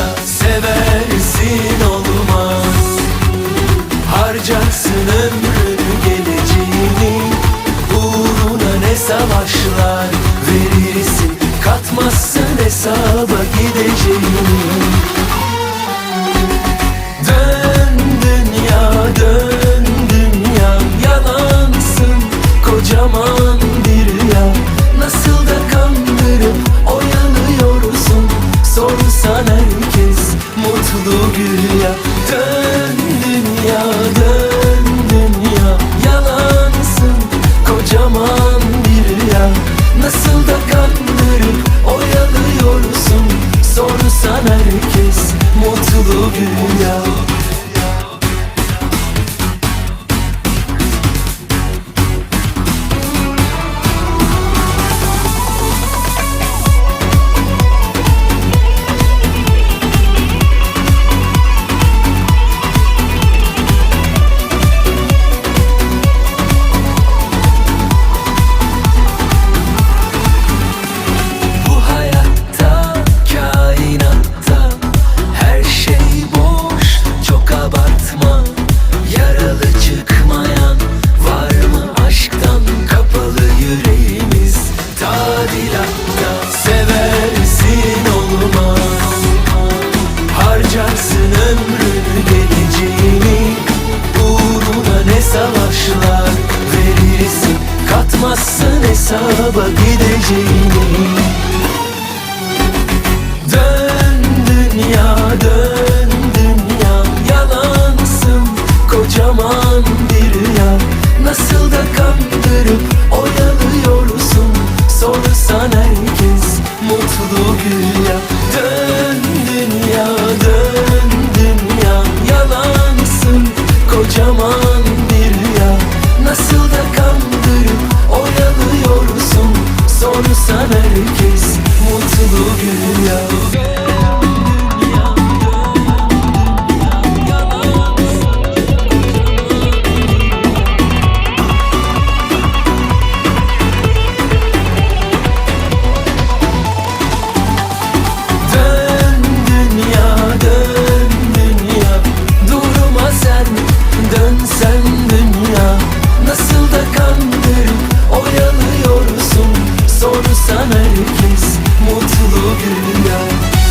da seversin olmaz. Harcarsın ömrünü geleceğini. Uğruna ne savaşlar verirsin. Katmazsın hesaba gideceğini. Dön Nasıl da kandırıp oyalıyorsun. Sonra sana herkes mutlu bir güya. hesaba gideceğini sana herkes mutlu günler